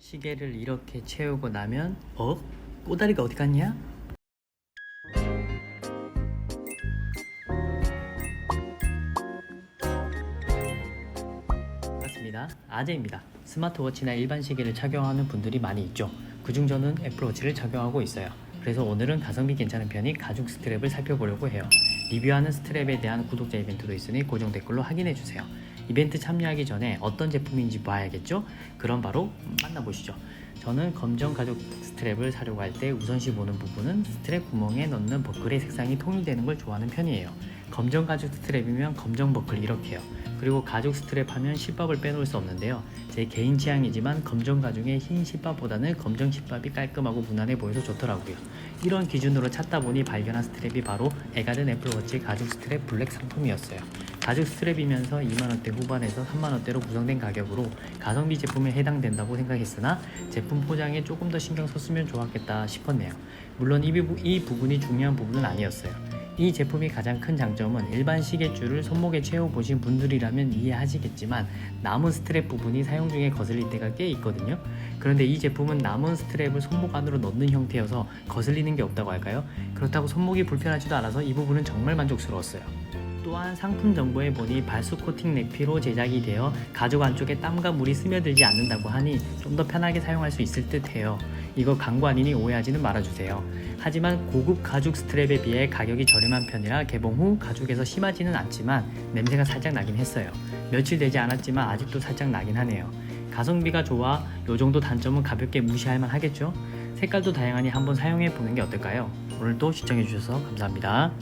시계를 이렇게 채우고 나면 어? 꼬다리가 어디 갔냐? 반갑습니다. 아재입니다. 스마트워치나 일반 시계를 착용하는 분들이 많이 있죠. 그중 저는 애플워치를 착용하고 있어요. 그래서 오늘은 가성비 괜찮은 편이 가죽 스트랩을 살펴보려고 해요. 리뷰하는 스트랩에 대한 구독자 이벤트도 있으니 고정 댓글로 확인해 주세요. 이벤트 참여하기 전에 어떤 제품인지 봐야겠죠? 그럼 바로 만나보시죠. 저는 검정 가죽 스트랩을 사려고 할 때 우선시 보는 부분은 스트랩 구멍에 넣는 버클의 색상이 통일되는 걸 좋아하는 편이에요. 검정 가죽 스트랩이면 검정 버클 이렇게요. 그리고 가죽 스트랩 하면 실밥을 빼놓을 수 없는데요. 제 개인 취향이지만 검정 가죽의 흰 실밥보다는 검정 실밥이 깔끔하고 무난해 보여서 좋더라고요. 이런 기준으로 찾다 보니 발견한 스트랩이 바로 에가든 애플워치 가죽 스트랩 블랙 상품이었어요. 가죽 스트랩이면서 2만원대 후반에서 3만원대로 구성된 가격으로 가성비 제품에 해당된다고 생각했으나 제품 포장에 조금 더 신경 썼으면 좋았겠다 싶었네요. 물론 이, 부, 이 부분이 중요한 부분은 아니었어요. 이 제품이 가장 큰 장점은 일반 시계줄을 손목에 채워 보신 분들이라면 이해하시겠지만 남은 스트랩 부분이 사용 중에 거슬릴 때가 꽤 있거든요. 그런데 이 제품은 남은 스트랩을 손목 안으로 넣는 형태여서 거슬리는 게 없다고 할까요? 그렇다고 손목이 불편하지도 않아서 이 부분은 정말 만족스러웠어요. 또한 상품 정보에 보니 발수 코팅 넥피로 제작이 되어 가죽 안쪽에 땀과 물이 스며들지 않는다고 하니 좀 더 편하게 사용할 수 있을 듯 해요. 이거 광고 아니니 오해하지는 말아주세요. 하지만 고급 가죽 스트랩에 비해 가격이 저렴한 편이라 개봉 후 가죽에서 심하지는 않지만 냄새가 살짝 나긴 했어요. 며칠 되지 않았지만 아직도 살짝 나긴 하네요. 가성비가 좋아 요 정도 단점은 가볍게 무시할 만 하겠죠? 색깔도 다양하니 한번 사용해 보는 게 어떨까요? 오늘도 시청해 주셔서 감사합니다.